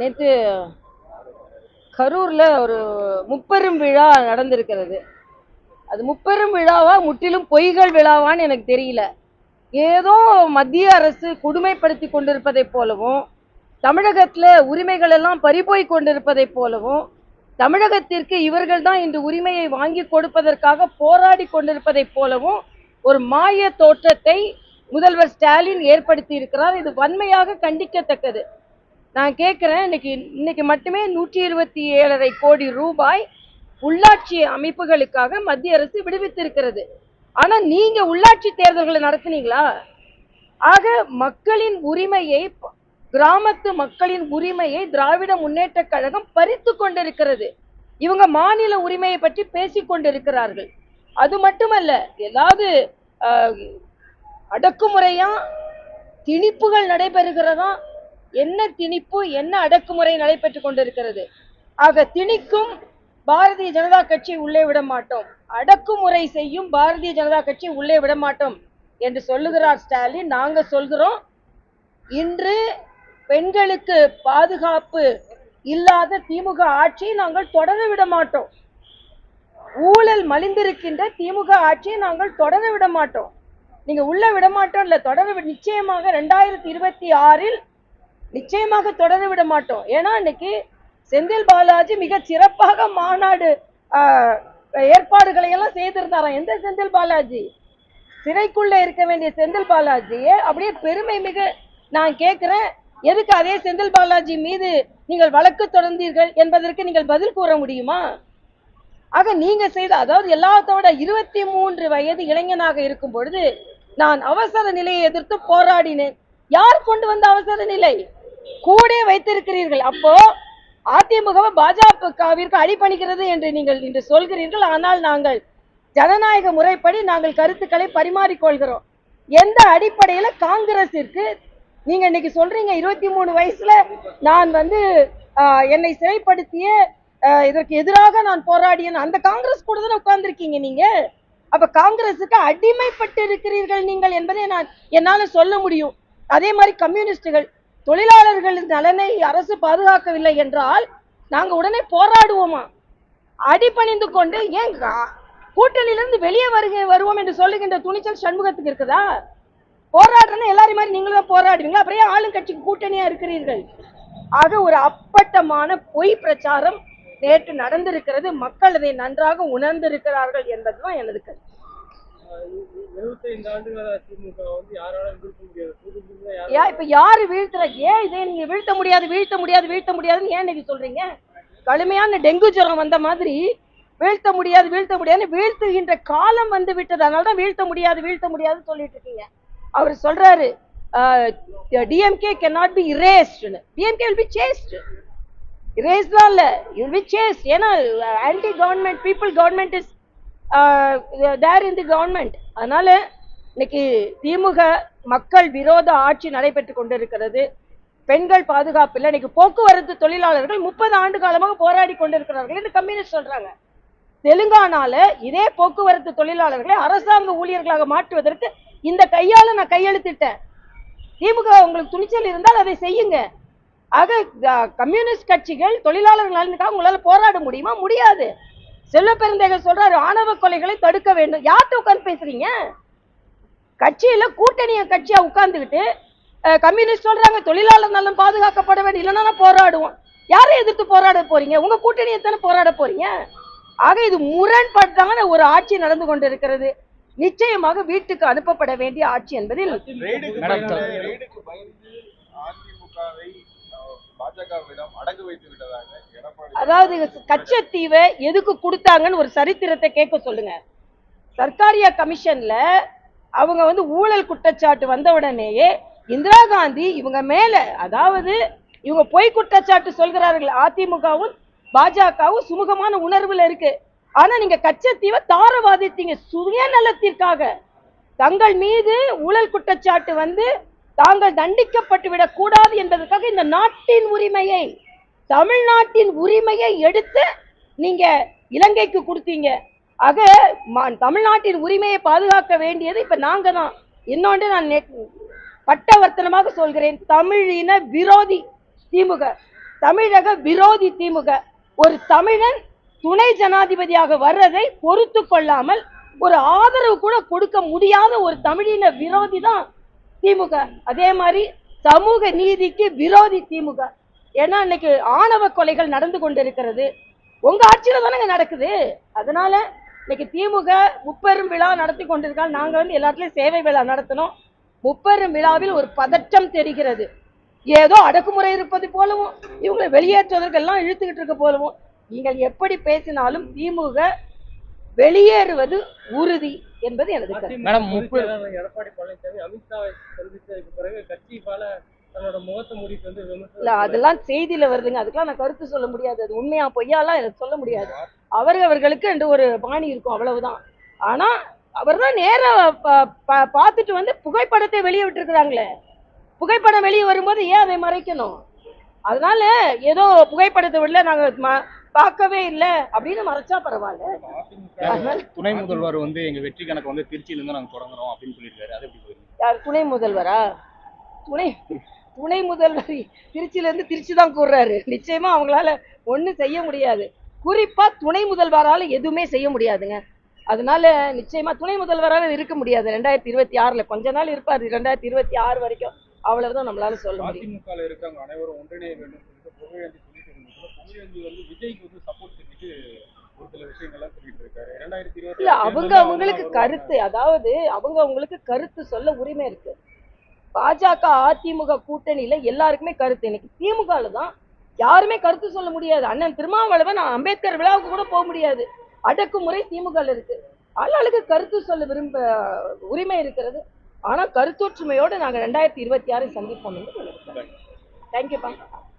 நேற்று கரூரில் ஒரு முப்பெரும் விழா நடந்திருக்கிறது. அது முப்பெரும் விழாவா முற்றிலும் பொய்கள் விழாவான்னு எனக்கு தெரியல. ஏதோ மத்திய அரசு கொடுமைப்படுத்தி கொண்டிருப்பதைப் போலவும் தமிழகத்தில் உரிமைகள் எல்லாம் பறிபோய் கொண்டிருப்பதைப் போலவும் தமிழகத்திற்கு இவர்கள் தான் இன்று உரிமையை வாங்கி கொடுப்பதற்காக போராடி கொண்டிருப்பதைப் போலவும் ஒரு மாய தோற்றத்தை முதல்வர் ஸ்டாலின் ஏற்படுத்தி இருக்கிறார் இது வன்மையாக கண்டிக்கத்தக்கது. நான் கேட்குறேன் இன்னைக்கு இன்னைக்கு மட்டுமே நூற்றி இருபத்தி ஏழரை கோடி ரூபாய் உள்ளாட்சி அமைப்புகளுக்காக மத்திய அரசு விடுவித்திருக்கிறது. ஆனா நீங்க உள்ளாட்சி தேர்தல்களை நடத்துனீங்களா? ஆக மக்களின் உரிமையை கிராமத்து மக்களின் உரிமையை திராவிட முன்னேற்ற கழகம் பறித்து கொண்டிருக்கிறது. இவங்க மாநில உரிமையை பற்றி பேசிக் கொண்டிருக்கிறார்கள். அது மட்டுமல்ல ஏதாவது அடக்குமுறையா திணிப்புகள் நடைபெறுகிறதா? என்ன திணிப்பு என்ன அடக்குமுறை நடைபெற்று கொண்டிருக்கிறது? ஆக திணிக்கும் பாரதிய ஜனதா கட்சி உள்ளே விட மாட்டோம். அடக்குமுறை செய்யும் பாரதிய ஜனதா கட்சி உள்ளே விட மாட்டோம் என்று சொல்லுகிறார் ஸ்டாலின். நாங்க சொல்கிறோம் இன்று பெண்களுக்கு பாதுகாப்பு இல்லாத திமுக ஆட்சியை நாங்கள் தொடர விட மாட்டோம். ஊழல் மலிந்திருக்கின்ற திமுக ஆட்சியை நாங்கள் தொடர விட மாட்டோம். நீங்க உள்ள விட மாட்டோம் இல்ல தொடர நிச்சயமாக ரெண்டாயிரத்தி இருபத்தி ஆறில் நிச்சயமாக தொடர விட மாட்டோம். ஏன்னா இன்னைக்கு செந்தில் பாலாஜி மிக சிறப்பாக மாநாடு ஏற்பாடுகளை எல்லாம் செய்திருந்தாராம். எந்த செந்தில் பாலாஜி? சிறைக்குள்ள இருக்க வேண்டிய செந்தில் பாலாஜியை? அப்படியே பெருமை மிக நான் கேட்கிறேன். எதுக்கு அதே செந்தில் பாலாஜி மீது நீங்கள் வழக்கு தொடர்ந்தீர்கள் என்பதற்கு நீங்கள் பதில் கூற முடியுமா? ஆக நீங்க செய்த அதாவது எல்லாத்தோட இருபத்தி மூன்று வயது இளைஞனாக இருக்கும் பொழுது நான் அவசர நிலையை எதிர்த்து போராடினேன். யார் கொண்டு வந்த அவசர நிலை? கூட வைத்திருக்கிறீர்கள். அப்போ அதிமுக பாஜகவிற்கு அடிப்பணிக்கிறது என்று நீங்கள் இன்று சொல்கிறீர்கள். ஆனால் நாங்கள் ஜனநாயக முறைப்படி நாங்கள் கருத்துக்களை பரிமாறிக்கொள்கிறோம். எந்த அடிப்படையில காங்கிரசிற்கு நீங்க இன்னைக்கு சொல்றீங்க இருபத்தி மூணு வயசுல நான் வந்து என்னை சிறைப்படுத்திய இதற்கு எதிராக நான் போராடியேன் அந்த காங்கிரஸ் கூட தானே உட்கார்ந்துருக்கீங்க நீங்க? அப்ப காங்கிரசுக்கு அடிமைப்பட்டு இருக்கிறீர்கள் நீங்கள் என்பதை நான் என்னால சொல்ல முடியும். அதே மாதிரி கம்யூனிஸ்டுகள் தொழிலாளர்களின் நலனை அரசு பாதுகாக்கவில்லை என்றால் நாங்கள் உடனே போராடுவோமா? அடிபணிந்து கொண்டு ஏன் கூட்டணியிலிருந்து வெளியே வருக வருவோம் என்று சொல்லுகின்ற துணிச்சல் சண்முகத்துக்கு இருக்குதா? போராடுறேன்னு எல்லாரும் மாதிரி நீங்களும் தான் போராடுவீங்க அப்புறம் ஆளுங்கட்சிக்கு கூட்டணியா இருக்கிறீர்கள். ஆக ஒரு அப்பட்டமான பொய் பிரச்சாரம் நேற்று நடந்திருக்கிறது. மக்கள் அதை நன்றாக உணர்ந்திருக்கிறார்கள் என்பதுதான் எனது கருத்து. இப்ப யாரு வீழ்த்துற? ஏன் இதை நீங்க வீழ்த்த முடியாது வீழ்த்த முடியாது வீழ்த்த முடியாதுன்னு ஏன் நீங்க சொல்றீங்க? கடுமையான டெங்கு ஜுரம் வந்த மாதிரி வீழ்த்த முடியாது வீழ்த்த முடியாதுன்னு வீழ்த்துகின்ற காலம் வந்து விட்டது. அதனால தான் வீழ்த்த முடியாது வீழ்த்த முடியாதுன்னு சொல்லிட்டு இருக்கீங்க. அவர் சொல்றாரு டிஎம்கே கேன் நாட் பி இரேஸ்ட்னு டிஎம்கே will பி சேஸ்ட் இரேஸ்லாம் இல்ல you will be ஏன்னா anti government people government is there in the government அதனால இன்னைக்கு திமுக மக்கள் விரோத ஆட்சி நடைபெற்று கொண்டிருக்கிறது. பெண்கள் பாதுகாப்பு இல்லை. இன்னைக்கு போக்குவரத்து தொழிலாளர்கள் முப்பது ஆண்டு காலமாக போராடி கொண்டிருக்கிறார்கள் என்று கம்யூனிஸ்ட் சொல்றாங்க. தெலுங்கானால இதே போக்குவரத்து தொழிலாளர்களை அரசாங்க ஊழியர்களாக மாற்றுவதற்கு இந்த கையால நான் கையெழுத்திட்டேன். திமுக உங்களுக்கு துணிச்சல் இருந்தால் அதை செய்யுங்க. ஆக கம்யூனிஸ்ட் கட்சிகள் தொழிலாளர்கள் நலனுக்காக உங்களால போராட முடியுமா? முடியாது. செல்வ பெருந்தேகர் சொல்றாரு ஆணவ கொலைகளை தடுக்க வேண்டும். யார்கிட்ட உட்கார்ந்து பேசுறீங்க? கட்சியில கூட்டணிய கட்சியா உட்கார்ந்துக்கிட்டு கம்யூனிஸ்ட் சொல்றாங்க தொழிலாளர் நலன் பாதுகாக்கப்பட வேண்டும் இல்லைன்னா போராடுவோம். யாரை எதிர்த்து போராட போறீங்க? உங்க கூட்டணியை தானே போராட போறீங்க? ஆக இது முரண்பட்டான ஒரு ஆட்சி நடந்து கொண்டிருக்கிறது. நிச்சயமாக வீட்டுக்கு அனுப்பப்பட வேண்டிய ஆட்சி என்பதில் அதாவது கச்சத்தீவை எதுக்கு கொடுத்தாங்கன்னு ஒரு சரித்திரத்தை கேட்க சொல்லுங்க. சர்க்காரியா கமிஷன்ல அவங்க வந்து ஊழல் குற்றச்சாட்டு வந்த உடனேயே இந்திரா காந்தி இவங்க மேல அதாவது இவங்க பொய் குற்றச்சாட்டு சொல்கிறார்கள் அதிமுகவும் பாஜகவும் சுமூகமான உணர்வுல இருக்கு. ஆனா நீங்க கச்சத்தீவை தாரவாதித்தீங்க சுயநலத்திற்காக. தங்கள் மீது ஊழல் குற்றச்சாட்டு வந்து தாங்கள் தண்டிக்கப்பட்டு விடக் கூடாது என்பதற்காக இந்த நாட்டின் உரிமையை தமிழ்நாட்டின் உரிமையை எடுத்து நீங்க இலங்கைக்கு கொடுத்தீங்க. ஆக தமிழ்நாட்டின் உரிமையை பாதுகாக்க வேண்டியது இப்ப நாங்க தான் இன்னொன்று நான் பட்டவர்த்தனமாக சொல்கிறேன். தமிழின விரோதி திமுக தமிழக விரோதி திமுக. ஒரு தமிழன் துணை ஜனாதிபதியாக வர்றதை பொறுத்து கொள்ளாமல் ஒரு ஆதரவு கூட கொடுக்க முடியாத ஒரு தமிழின விரோதி தான் திமுக. அதே மாதிரி சமூக நீதிக்கு விரோதி திமுக. ஏன்னா இன்னைக்கு ஆணவ கொலைகள் நடந்து கொண்டிருக்கிறது. உங்க ஆட்சியில தானேங்க நடக்குது. அதனால இன்னைக்கு திமுக முப்பெரும் விழா நடத்தி கொண்டிருக்காங்க. நாங்க வந்து எல்லாத்துலயும் சேவை விழா நடத்தினோம் முப்பெரும் விழாவில் ஒரு பதற்றம் தெரிகிறது. ஏதோ அடக்குமுறை இருப்பது போலவும் இவங்களை வெளியேற்றுவதற்கெல்லாம் இழுத்துக்கிட்டு இருக்க போலவும் நீங்கள் எப்படி பேசினாலும் திமுக வெளியேறுவது உறுதி என்பது எனது கருத்து. மேடம் எடப்பாடி பழனிசாமி அமித்ஷாவை சந்தித்ததுக்கு பிறகு கட்சி பல தன்னோட முகத்தை மூடிட்டு வந்து இல்ல அதெல்லாம் செய்தியில வருதுங்க. அதுக்கெல்லாம் நான் கருத்து சொல்ல முடியாது. அது உண்மையா பொய்யாலாம் எனக்கு சொல்ல முடியாது. அவரவர்களுக்கு என்று ஒரு பாணி இருக்கும் அவ்வளவுதான். ஆனா அவர் தான் நேரா பா- பா- பார்த்துட்டு வந்து புகைப்படத்தை வெளியே விட்டுருக்குறாங்களே. புகைப்படம் வெளியே வரும்போது ஏன் அதை மறைக்கணும்? அதனால ஏதோ புகைப்படத்தை விடல நாங்க ம- பார்க்கவே இல்லை அப்படின்னு மறைச்சா பரவாயில்ல. துணை முதல்வர் வந்து எங்க வெற்றி கணக்கு வந்து திருச்சியில இருந்து நாங்க தொடங்குறோம் அப்படின்னு சொல்லியிருக்காரு. யார்? துணை முதல்வரா? துணை துணை முதல்வர் திருச்சியில இருந்து திருச்சி தான் கூறுறாரு. நிச்சயமா அவங்களால ஒண்ணும் செய்ய முடியாது. குறிப்பா துணை முதல்வரால எதுவுமே செய்ய முடியாதுங்க. அதனால நிச்சயமா துணை முதல்வராக இருக்க முடியாது. ரெண்டாயிரத்தி இருபத்தி ஆறுல கொஞ்ச நாள் இருப்பாரு. ரெண்டாயிரத்தி இருபத்தி ஆறு வரைக்கும் அவ்வளவுதான் நம்மளால சொல்ல முடியும். புகழேந்தி வந்து விஜய்க்கு வந்து சப்போர்ட் செஞ்சுட்டு இல்ல அவங்க அவங்களுக்கு கருத்து அதாவது அவங்க அவங்களுக்கு கருத்து சொல்ல உரிமை இருக்கு. பாஜக அதிமுக கூட்டணியில எல்லாருக்குமே கருத்து. இன்னைக்கு திமுகல தான் யாருமே கருத்து சொல்ல முடியாது. அண்ணன் திருமாவளவன் அம்பேத்கர் விழாவுக்கு கூட போக முடியாது. அடக்குமுறை திமுக ல இருக்கு. ஆளாளுக்கு கருத்து சொல்ல விரும்ப உரிமை இருக்கிறது. ஆனா கருத்தொற்றுமையோடு நாங்க ரெண்டாயிரத்தி இருபத்தி ஆறை சந்திப்போம் என்று தேங்க்யூப்பா